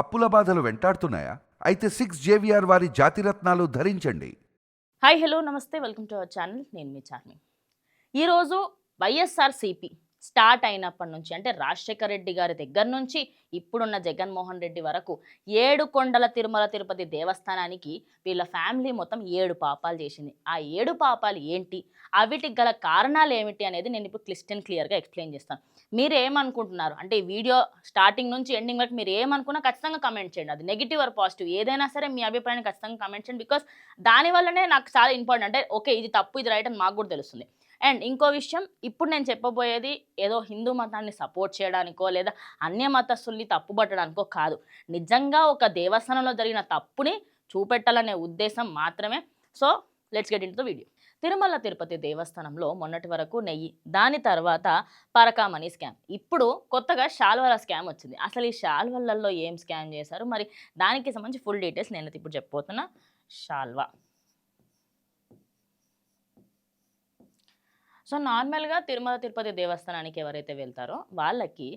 అప్పుల బాధలు వెంటాడుతున్నాయా? అయితే సిక్స్ జేవిఆర్ వారి జాతిరత్నాలు ధరించండి. Hi hello namaste welcome to our channel నేను మీ చార్మి. ఈరోజు వైఎస్ఆర్సిపి స్టార్ట్ అయినప్పటి నుంచి అంటే రాజశేఖర రెడ్డి గారి దగ్గర నుంచి ఇప్పుడున్న జగన్మోహన్ రెడ్డి వరకు ఏడు కొండల తిరుమల తిరుపతి దేవస్థానానికి వీళ్ళ ఫ్యామిలీ మొత్తం ఏడు పాపాలు చేసింది. ఆ ఏడు పాపాలు ఏంటి? అవిటికి గల కారణాలు ఏమిటి అనేది నేను ఇప్పుడు క్లిస్ట్ అండ్ క్లియర్గా ఎక్స్ప్లెయిన్ చేస్తాను. మీరు ఏమనుకుంటున్నారు అంటే ఈ వీడియో స్టార్టింగ్ నుంచి ఎండింగ్ వరకు మీరు ఏమనుకున్నా ఖచ్చితంగా కమెంట్ చేయండి. అది నెగిటివ్ ఆర్ పాజిటివ్ ఏదైనా సరే మీ అభిప్రాయాన్ని ఖచ్చితంగా కమెంట్ చేయండి. బికాస్ దానివల్లనే నాకు చాలా ఇంపార్టెంట్. అంటే ఓకే ఇది తప్పు ఇది రైట్ అని మాకు కూడా తెలుస్తుంది. అండ్ ఇంకో విషయం ఇప్పుడు నేను చెప్పబోయేది ఏదో హిందూ మతాన్ని సపోర్ట్ చేయడానికో లేదా అన్య మతస్థుల్ని తప్పుపట్టడానికో కాదు. నిజంగా ఒక దేవస్థానంలో జరిగిన తప్పుని చూపెట్టాలనే ఉద్దేశం మాత్రమే. So let's get in the video Tirumala Tirupati దేవస్థానంలో మొన్నటి వరకు నెయ్యి దాని తర్వాత పరకామణి స్కామ్ ఇప్పుడు కొత్తగా షాల్వల స్కామ్ వచ్చింది. అసలు ఈ శాల్వలలో ఏం స్కామ్ చేశారు? మరి దానికి సంబంధించి ఫుల్ డీటెయిల్స్ నేను ఇప్పుడు చెప్పబోతున్నా. శాల్వా సో నార్మల్గా తిరుమల తిరుపతి దేవస్థానానికి ఎవరైతే వెళ్తారో వాళ్ళకి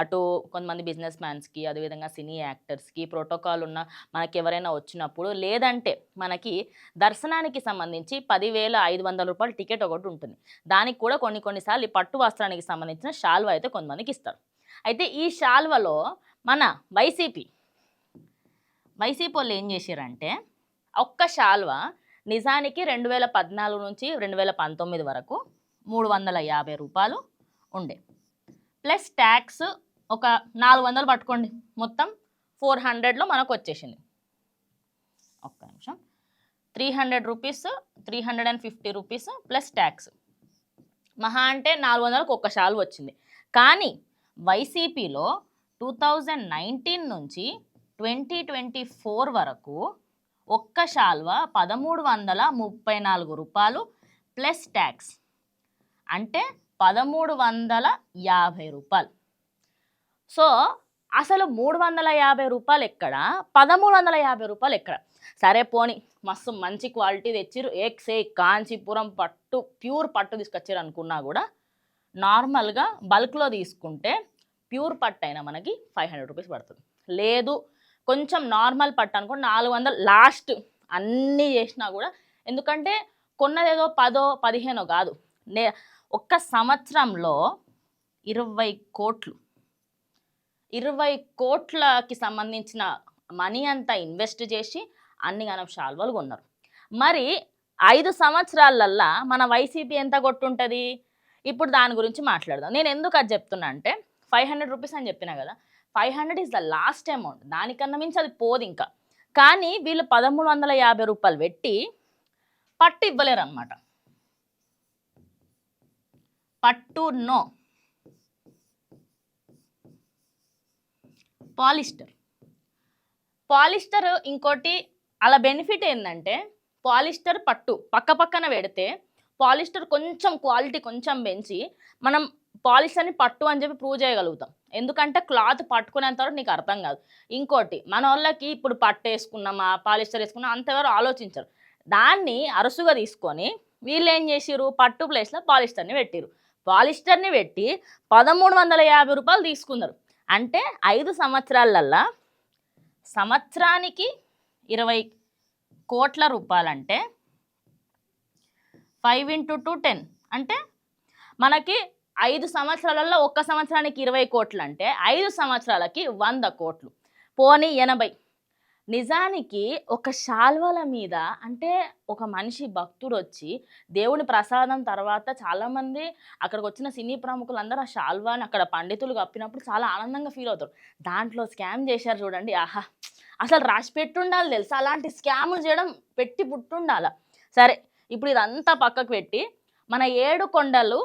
అటు కొంతమంది బిజినెస్ మ్యాన్స్కి అదేవిధంగా సినీ యాక్టర్స్కి ప్రోటోకాల్ ఉన్న మనకి ఎవరైనా వచ్చినప్పుడు లేదంటే మనకి దర్శనానికి సంబంధించి పదివేల ఐదు వందల రూపాయల టికెట్ ఒకటి ఉంటుంది. దానికి కూడా కొన్ని కొన్నిసార్లు ఈ పట్టు వస్త్రానికి సంబంధించిన షాల్వా అయితే కొంతమందికి ఇస్తారు. అయితే ఈ షాల్వలో మన వైసీపీ వైసీపీ వాళ్ళు ఏం చేశారంటే ఒక్క షాల్వా నిజానికి రెండు వేల పద్నాలుగు నుంచి రెండు వేల పంతొమ్మిది వరకు మూడు వందల యాభై రూపాయలు ఉండే. ప్లస్ ట్యాక్స్ ఒక నాలుగు వందలు పట్టుకోండి. మొత్తం ఫోర్ హండ్రెడ్లో మనకు వచ్చేసింది ఒక్క నిమిషం. Three hundred rupees three hundred and fifty rupees plus tax. మహా అంటే నాలుగు వందలకు ఒక్క షాలు వచ్చింది. కానీ వైసీపీలో టూ థౌజండ్ నైన్టీన్ నుంచి ట్వంటీ ట్వంటీ ఫోర్ వరకు ఒక్క షాల్వా పదమూడు వందల ముప్పై నాలుగు రూపాయలు ప్లస్ ట్యాక్స్. అంటే పదమూడు వందల యాభై రూపాయలు. సో అసలు మూడు వందల యాభై రూపాయలు ఎక్కడ? పదమూడు వందల యాభై రూపాయలు ఎక్కడ? సరే పోని మస్తు మంచి క్వాలిటీ తెచ్చిర్రు. ఎక్సే కాంచీపురం పట్టు ప్యూర్ పట్టు తీసుకొచ్చారు అనుకున్నా కూడా నార్మల్గా బల్క్లో తీసుకుంటే ప్యూర్ పట్టు అయినా మనకి ఫైవ్ హండ్రెడ్ రూపీస్ పడుతుంది. లేదు కొంచెం నార్మల్ పట్టు అనుకో నాలుగు వందలు లాస్ట్ అన్నీ చేసినా కూడా ఎందుకంటే కొన్నదేదో పదో పదిహేనో కాదు. నే ఒక్క సంవత్సరంలో ఇరవై కోట్లు. ఇరవై కోట్లకి సంబంధించిన మనీ అంతా ఇన్వెస్ట్ చేసి అన్ని గనం శాల్వలు కొన్నారు. మరి ఐదు సంవత్సరాలల్లా మన వైసీపీ ఎంత కొట్టుంటుంది? ఇప్పుడు దాని గురించి మాట్లాడదాం. నేను ఎందుకు అది చెప్తున్నా అంటే ఫైవ్ హండ్రెడ్ రూపీస్ అని చెప్పినా కదా five hundred is the last amount. దానికన్నా మించి అది పోదు ఇంకా. కానీ వీళ్ళు పదమూడు వందల యాభై రూపాయలు పెట్టి పట్టు ఇవ్వలేరు అనమాట పట్టు నో. పాలిస్టర్. పాలిస్టర్ ఇంకోటి అలా బెనిఫిట్ ఏంటంటే పాలిస్టర్ పట్టు పక్క పక్కన పెడితే పాలిస్టర్ కొంచెం క్వాలిటీ కొంచెం పెంచి మనం పాలిస్టర్ని పట్టు అని చెప్పి ప్రూవ్ చేయగలుగుతాం. ఎందుకంటే క్లాత్ పట్టుకునేంత వరకు నీకు అర్థం కాదు. ఇంకోటి మన వాళ్ళకి ఇప్పుడు పట్టు వేసుకున్నామా పాలిస్టర్ వేసుకున్నామా అంతవరకు ఆలోచించరు. దాన్ని అరుసుగా తీసుకొని వీళ్ళు ఏం చేసిరు పట్టు ప్లేస్లో పాలిస్టర్ని పెట్టిరు పాలిస్టర్ని పెట్టి పదమూడు వందల యాభై రూపాయలు తీసుకున్నారు. అంటే ఐదు సంవత్సరాలల్లా సంవత్సరానికి ఇరవై కోట్ల రూపాయలంటే ఫైవ్ ఇంటూ టూ టెన్. అంటే మనకి ఐదు సంవత్సరాలలో ఒక్క సంవత్సరానికి ఇరవై కోట్లు అంటే ఐదు సంవత్సరాలకి వంద కోట్లు. పోనీ ఎనభై. నిజానికి ఒక శాల్వల మీద అంటే ఒక మనిషి భక్తుడు వచ్చి దేవుని ప్రసాదం తర్వాత చాలామంది అక్కడికి వచ్చిన సినీ ప్రముఖులు అందరూ ఆ శాల్వాని అక్కడ పండితులు కప్పినప్పుడు చాలా ఆనందంగా ఫీల్ అవుతారు. దాంట్లో స్కామ్ చేశారు చూడండి. ఆహా! అసలు రాసి పెట్టుండాలి తెలుసా? అలాంటి స్కాములు చేయడం పెట్టి పుట్టుండాల? సరే ఇప్పుడు ఇదంతా పక్కకు పెట్టి మన ఏడు కొండలు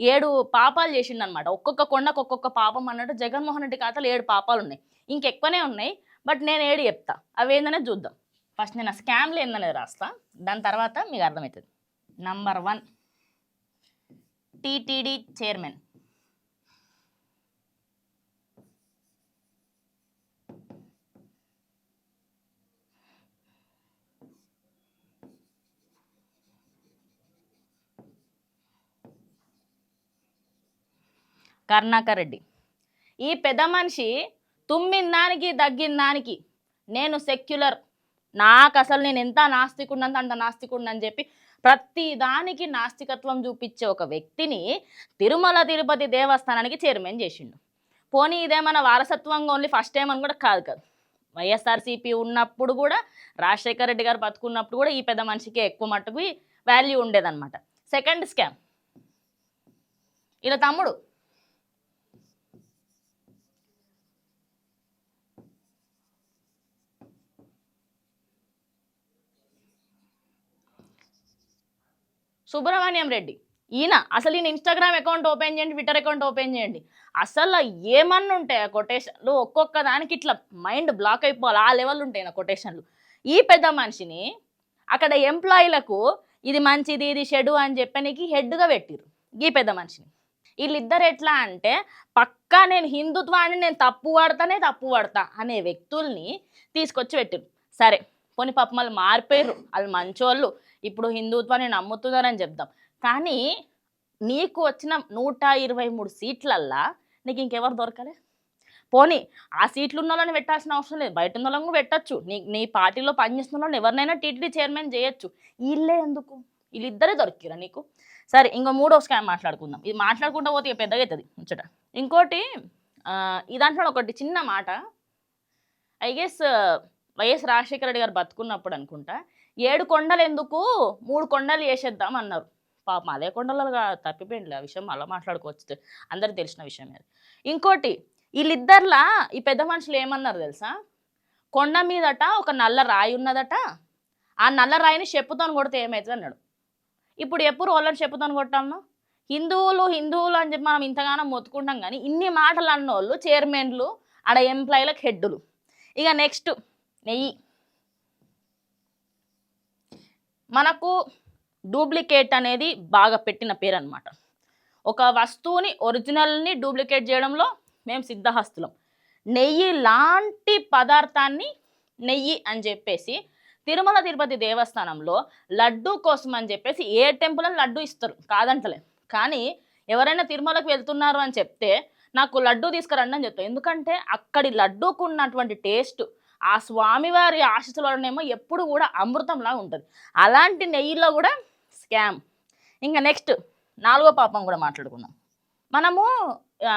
ఏడు పాపాలు చేసిండనమాట. ఒక్కొక్క కొండకు ఒక్కొక్క పాపం అన్నట్టు జగన్మోహన్ రెడ్డి ఖాతాలో ఏడు పాపాలు ఉన్నాయి ఇంకెక్కువనే ఉన్నాయి. బట్ నేను ఏడు చెప్తా. అవి ఏందనేది చూద్దాం. ఫస్ట్ నేను ఆ స్కామ్లు ఏందనేది రాస్తా. దాని తర్వాత మీకు అర్థమవుతుంది number one TTD chairman Karunakar Reddy. ఈ పెద్ద మనిషి తుమ్మిన దానికి దగ్గిన దానికి. నేను సెక్యులర్ నాకు అసలు నేను ఎంత నాస్తికుండంత అంత నాస్తికుండని చెప్పి ప్రతి దానికి నాస్తికత్వం చూపించే ఒక వ్యక్తిని తిరుమల తిరుపతి దేవస్థానానికి చైర్మన్ చేసిండు. పోనీ ఇదేమన్నా వారసత్వంగా ఓన్లీ ఫస్ట్ టైం అని కూడా కాదు కాదు. వైఎస్ఆర్సీపీ ఉన్నప్పుడు కూడా రాజశేఖర రెడ్డి గారు బతుకున్నప్పుడు కూడా ఈ పెద్ద మనిషికి ఎక్కువ మట్టుకు వాల్యూ ఉండేదన్నమాట. సెకండ్ స్కామ్ ఇలా తమ్ముడు. సుబ్రహ్మణ్యం రెడ్డి. ఈయన అసలు ఈయన ఇన్స్టాగ్రామ్ అకౌంట్ ఓపెన్ చేయండి ట్విట్టర్ అకౌంట్ ఓపెన్ చేయండి. అసలు ఏమన్నా ఉంటాయి ఆ కొటేషన్లు ఒక్కొక్క దానికి ఇట్లా మైండ్ బ్లాక్ అయిపోవాలి. ఆ లెవెల్ ఉంటాయి నా కొటేషన్లు. ఈ పెద్ద మనిషిని అక్కడ ఎంప్లాయీలకు ఇది మంచిది ఇది చెడు అని చెప్పనికి హెడ్గా పెట్టిరు ఈ పెద్ద మనిషిని. వీళ్ళిద్దరు ఎట్లా అంటే పక్కా నేను హిందుత్వాన్ని నేను తప్పు పడతానే తప్పు పడతా అనే వ్యక్తుల్ని తీసుకొచ్చి పెట్టిరు సరే పోనీ పాపం వాళ్ళు మారిపోయారు వాళ్ళు మంచోళ్ళు. ఇప్పుడు హిందుత్వాన్ని నమ్ముతున్నారని చెప్దాం. కానీ నీకు వచ్చిన నూట ఇరవై మూడు సీట్లల్లా నీకు ఇంకెవరు దొరకలే? పోనీ ఆ సీట్లు ఉన్న వాళ్ళని పెట్టాల్సిన అవసరం లేదు. బయట ఉన్న వాళ్ళని కూడా పెట్టచ్చు. నీ నీ పార్టీలో పనిచేస్తున్న వాళ్ళని ఎవరినైనా టీటీడీ చైర్మన్ చేయొచ్చు. వీళ్ళే ఎందుకు? వీళ్ళిద్దరే దొరికిరా నీకు? సరే ఇంకో మూడో స్కామ్ మాట్లాడుకుందాం. ఇది మాట్లాడుకుంటా పోతే ఇక పెద్దగా అవుతుంది ముచ్చట. ఇంకోటి ఈ దాంట్లో ఒకటి చిన్న మాట. I guess YS Rajasekhara Reddy garu బతుకున్నప్పుడు అనుకుంటా ఏడు కొండలు ఎందుకు మూడు కొండలు వేసేద్దాం అన్నారు. పాపం అదే కొండలుగా తప్పిపోయింది ఆ విషయం అలా మాట్లాడుకోవచ్చు. అందరికి తెలిసిన విషయం అది. ఇంకోటి వీళ్ళిద్దర్లా ఈ పెద్ద మనుషులు ఏమన్నారు తెలుసా? కొండ మీదట ఒక నల్ల రాయి ఉన్నదట ఆ నల్ల రాయిని చెప్పుతో కొడితే ఏమవుతుంది అన్నాడు. ఇప్పుడు ఎప్పుడు వాళ్ళని చెప్పుతో కొట్టాము హిందువులు హిందువులు అని చెప్పి మనం ఇంతగానో మొత్తుకుంటాం కానీ ఇన్ని మాటలు అన్నోళ్ళు చైర్మన్లు ఆడ ఎంప్లాయీలకు హెడ్డులు. ఇక నెక్స్ట్ నెయ్యి. మనకు డూప్లికేట్ అనేది బాగా పెట్టిన పేరు అనమాట ఒక వస్తువుని ఒరిజినల్ని డూప్లికేట్ చేయడంలో మేము సిద్ధహస్తులం. నెయ్యి లాంటి పదార్థాన్ని నెయ్యి అని చెప్పేసి తిరుమల తిరుపతి దేవస్థానంలో లడ్డు కోసం అని చెప్పేసి ఏ టెంపుల్ అని లడ్డు ఇస్తారు? కాదంటలే. కానీ ఎవరైనా తిరుమలకు వెళ్తున్నారు అని చెప్తే నాకు లడ్డు తీసుకురండి అని చెప్తాను ఎందుకంటే అక్కడి లడ్డూకు ఉన్నటువంటి టేస్ట్ ఆ స్వామివారి ఆశీస్సుల ఎప్పుడు కూడా అమృతంలా ఉంటుంది. అలాంటి నెయ్యిలో కూడా స్కామ్. ఇంకా నెక్స్ట్ నాలుగో పాపం కూడా మాట్లాడుకున్నాం మనము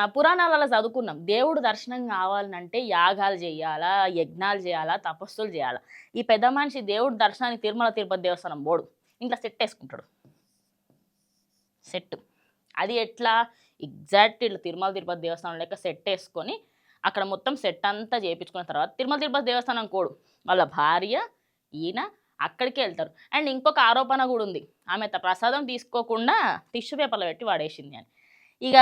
పురాణాలలో చదువుకున్నాం. దేవుడు దర్శనం కావాలంటే యాగాలు చేయాలా యజ్ఞాలు చేయాలా తపస్సులు చేయాలా. ఈ పెద్ద మనిషి దేవుడు దర్శనానికి తిరుమల తిరుపతి దేవస్థానం బోడు ఇంట్లో సెట్ వేసుకుంటాడు. సెట్. అది ఎట్లా? ఎగ్జాక్ట్ ఇట్లా తిరుమల తిరుపతి దేవస్థానం లెక్క సెట్ వేసుకొని అక్కడ మొత్తం సెట్ అంతా చేయించుకున్న తర్వాత తిరుమల తిరుపతి దేవస్థానం కోడు. వాళ్ళ భార్య ఈయన అక్కడికి వెళ్తారు. అండ్ ఇంకొక ఆరోపణ కూడా ఉంది. ఆమె ప్రసాదం తీసుకోకుండా టిష్యూ పేపర్లో పెట్టి వాడేసింది అని. ఇక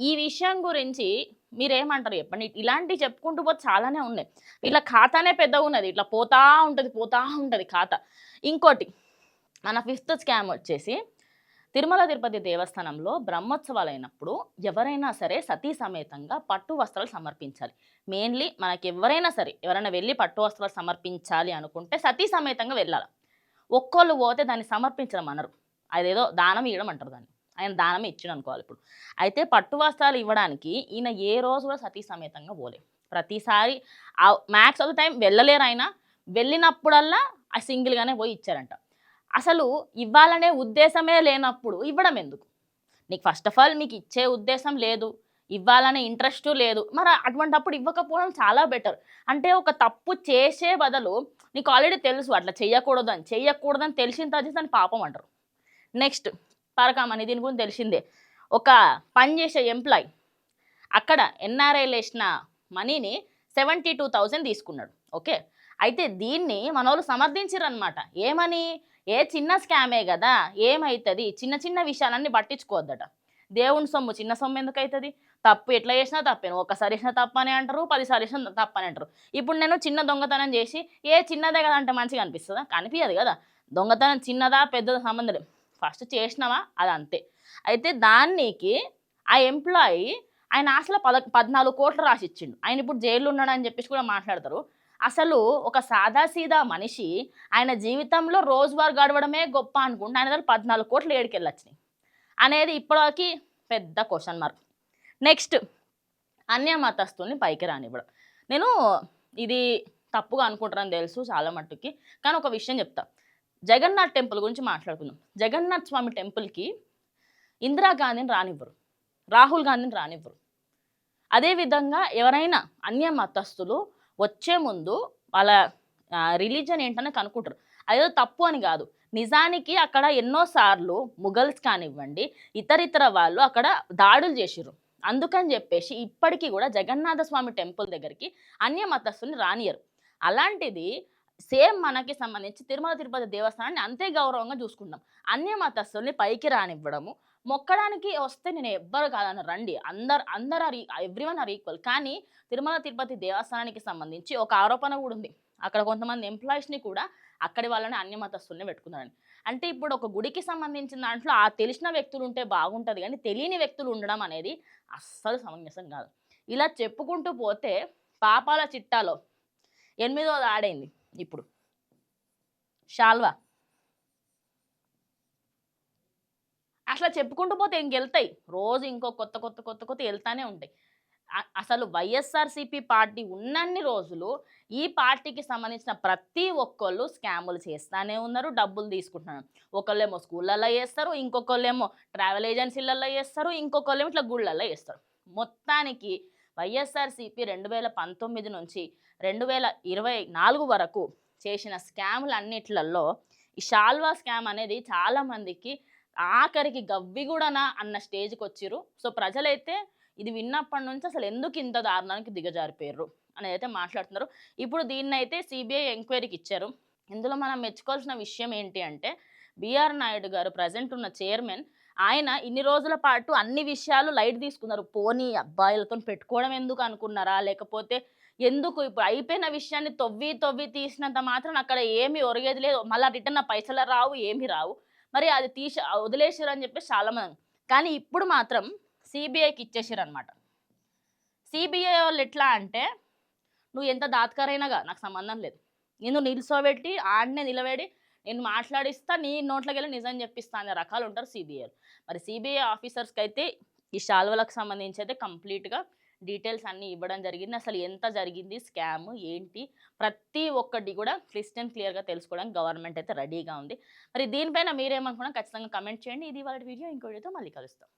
ఈ విషయం గురించి మీరేమంటారు చెప్పండి? ఇలాంటివి చెప్పుకుంటూ పోతే చాలానే ఉన్నాయి. ఇట్లా ఖాతానే పెద్దగా ఉన్నది. ఇట్లా పోతా ఉంటుంది పోతా ఉంటుంది ఖాతా. ఇంకోటి మన ఫిఫ్త్ స్కామ్ వచ్చేసి తిరుమల తిరుపతి దేవస్థానంలో బ్రహ్మోత్సవాలు అయినప్పుడు ఎవరైనా సరే సతీ సమేతంగా పట్టు వస్త్రాలు సమర్పించాలి. మెయిన్లీ మనకి ఎవరైనా సరే ఎవరైనా వెళ్ళి పట్టు వస్త్రాలు సమర్పించాలి అనుకుంటే సతీ సమేతంగా వెళ్ళాలి. ఒక్కోళ్ళు పోతే దాన్ని సమర్పించడం అనరు. అదేదో దానం ఇవ్వడం అంటారు దాన్ని. ఆయన దానం ఇచ్చిన అనుకోవాలి ఇప్పుడు. అయితే పట్టు వస్త్రాలు ఇవ్వడానికి ఈయన ఏ రోజు కూడా సతీ సమేతంగా పోలే. ప్రతిసారి మ్యాక్స్ ఆఫ్ ద టైం వెళ్ళలేరు ఆయన. వెళ్ళినప్పుడల్లా ఆ సింగిల్గానే పోయి ఇచ్చారంట. అసలు ఇవ్వాలనే ఉద్దేశమే లేనప్పుడు ఇవ్వడం ఎందుకు? నీకు ఫస్ట్ ఆఫ్ ఆల్ మీకు ఇచ్చే ఉద్దేశం లేదు ఇవ్వాలనే ఇంట్రెస్ట్ లేదు. మరి అటువంటప్పుడు ఇవ్వకపోవడం చాలా బెటర్ అంటే ఒక తప్పు చేసే బదులు నీకు ఆల్రెడీ తెలుసు అట్లా చేయకూడదు అని చేయకూడదని తెలిసిన తర్వాత దాన్ని పాపం అంటారు. నెక్స్ట్ పరకామని దీని గురించి తెలిసిందే. ఒక పని చేసే ఎంప్లాయ్ అక్కడ ఎన్ఆర్ఐలు వేసిన మనీని సెవెంటీ టూ థౌజండ్ తీసుకున్నాడు. ఓకే అయితే దీన్ని మన వాళ్ళు సమర్థించారనమాట ఏమని ఏ చిన్న స్కామే కదా ఏమవుతుంది చిన్న చిన్న విషయాలన్నీ పట్టించుకోవద్దట. దేవుని సొమ్ము చిన్న సొమ్ము ఎందుకు అవుతుంది తప్పు ఎట్లా చేసినా తప్పే. నువ్వు ఒకసారి చేసినా తప్పని అంటారు పదిసార్లు చేసినా తప్పని అంటారు. ఇప్పుడు నేను చిన్న దొంగతనం చేసి ఏ చిన్నదే కదా అంటే మంచిగా అనిపిస్తుందా? కనిపించదు కదా. దొంగతనం చిన్నదా పెద్దదా సంబంధం లేదు. ఫస్ట్ చేసినావా? అది అంతే. అయితే దానికి ఆ ఎంప్లాయీ ఆయన అసలు పద పద్నాలుగు కోట్లు రాసిచ్చిండు. ఆయన ఇప్పుడు జైల్లో ఉన్నాడని చెప్పేసి కూడా మాట్లాడతారు. అసలు ఒక సాదాసీదా మనిషి ఆయన జీవితంలో రోజువారు గడవడమే గొప్ప అనుకుంటే ఆయన దగ్గర పద్నాలుగు కోట్లు ఏడుకెళ్ళొచ్చినాయి అనేది ఇప్పటికి పెద్ద క్వశ్చన్ మార్క్. నెక్స్ట్ అన్య మతస్థుల్ని పైకి రానివ్వడం. నేను ఇది తప్పుగా అనుకుంటారని తెలుసు చాలా మట్టుకి కానీ ఒక విషయం చెప్తా. జగన్నాథ్ టెంపుల్ గురించి మాట్లాడుకుందాం. జగన్నాథ్ స్వామి టెంపుల్కి ఇందిరాగాంధీని రానివ్వరు రాహుల్ గాంధీని రానివ్వరు. అదేవిధంగా ఎవరైనా అన్య మతస్థులు వచ్చే ముందు వాళ్ళ రిలీజన్ ఏంటనే కనుక్కుంటారు. అదేదో తప్పు అని కాదు. నిజానికి అక్కడ ఎన్నోసార్లు ముగల్స్ కానివ్వండి ఇతర ఇతర వాళ్ళు అక్కడ దాడులు చేసిర్రు. అందుకని చెప్పేసి ఇప్పటికీ కూడా జగన్నాథ స్వామి టెంపుల్ దగ్గరికి అన్య మతస్థుల్ని రానియరు అలాంటిది సేమ్ మనకి సంబంధించి తిరుమల తిరుపతి దేవస్థానాన్ని అంతే గౌరవంగా చూసుకుంటాం అన్య మతస్థుల్ని పైకి రానివ్వడము మొక్కడానికి వస్తే నేను ఎవ్వరు కాదని రండి. అందరు అందరు are everyone are equal. కానీ తిరుమల తిరుపతి దేవస్థానానికి సంబంధించి ఒక ఆరోపణ కూడా ఉంది. అక్కడ కొంతమంది ఎంప్లాయీస్ని కూడా అక్కడి వాళ్ళని అన్య మతస్థుల్ని పెట్టుకున్నారని. అంటే ఇప్పుడు ఒక గుడికి సంబంధించిన దాంట్లో ఆ తెలిసిన వ్యక్తులు ఉంటే బాగుంటుంది కానీ తెలియని వ్యక్తులు ఉండడం అనేది అస్సలు సమంజసం కాదు. ఇలా చెప్పుకుంటూ పోతే పాపాల చిట్టాలో ఎనిమిదోది ఆడైంది ఇప్పుడు. షాల్వా. అట్లా చెప్పుకుంటూ పోతే ఇంకెళ్తాయి రోజు ఇంకో కొత్త కొత్త కొత్త కొత్త వెళ్తానే ఉంటాయి. అసలు వైఎస్ఆర్సీపీ పార్టీ ఉన్నన్ని రోజులు ఈ పార్టీకి సంబంధించిన ప్రతి ఒక్కళ్ళు స్కాములు చేస్తానే ఉన్నారు డబ్బులు తీసుకుంటున్నారు. ఒకళ్ళేమో స్కూళ్ళల్లో చేస్తారు ఇంకొకళ్ళేమో ట్రావెల్ ఏజెన్సీలలో చేస్తారు ఇంకొకళ్ళేమో ఇట్లా గుళ్ళల్లో చేస్తారు. మొత్తానికి వైఎస్ఆర్సీపీ రెండు వేల పంతొమ్మిది నుంచి రెండు వేల ఇరవై నాలుగు వరకు చేసిన స్కాములన్నిట్లలో ఈ షాల్వా స్కామ్ అనేది చాలామందికి ఆఖరికి గవ్వి కూడానా అన్న స్టేజ్కి వచ్చిర్రు సో ప్రజలైతే ఇది విన్నప్పటి నుంచి అసలు ఎందుకు ఇంత దారుణానికి దిగజారిపోయారు అనేది అయితే మాట్లాడుతున్నారు. ఇప్పుడు దీన్ని అయితే సిబిఐ ఎంక్వైరీకి ఇచ్చారు. ఇందులో మనం మెచ్చుకోవాల్సిన విషయం ఏంటి అంటే బిఆర్ నాయుడు గారు ప్రజెంట్ ఉన్న చైర్మన్ ఆయన ఇన్ని రోజుల పాటు అన్ని విషయాలు లైట్ తీసుకున్నారు. పోనీ అబ్బాయిలతో పెట్టుకోవడం ఎందుకు అనుకున్నారా? లేకపోతే ఎందుకు ఇప్పుడు అయిపోయిన విషయాన్ని తొవ్వి తొవ్వి తీసినంత మాత్రం అక్కడ ఏమి ఒరిగేది లేదు. మళ్ళీ రిటర్న్ పైసలు రావు ఏమి రావు. మరి అది తీసి వదిలేసారు అని చెప్పేసి చాలా మంది కానీ ఇప్పుడు మాత్రం సిబిఐకి ఇచ్చేసారు అనమాట సిబిఐ వాళ్ళు ఎట్లా అంటే నువ్వు ఎంత దాతకరైనాగా నాకు సంబంధం లేదు. నేను నిల్చోబెట్టి ఆడనే నిలబెడి నేను మాట్లాడిస్తా నీ నోట్లోకి వెళ్ళి నిజం చెప్పిస్తా అనే రకాలు ఉంటారు సిబిఐ మరి సిబిఐ ఆఫీసర్స్కి అయితే ఈ శాల్వలకు సంబంధించి అయితే కంప్లీట్గా డీటెయిల్స్ అన్నీ ఇవ్వడం జరిగింది. అసలు ఎంత జరిగింది స్కామ్ ఏంటి ప్రతి ఒక్కటి కూడా క్లిస్ట్ అండ్ క్లియర్గా తెలుసుకోవడానికి గవర్నమెంట్ అయితే రెడీగా ఉంది. మరి దీనిపైన మీరేమనుకున్నా ఖచ్చితంగా కమెంట్ చేయండి. ఇది వాళ్ళ వీడియో. ఇంకోటితో మళ్ళీ కలుస్తాం.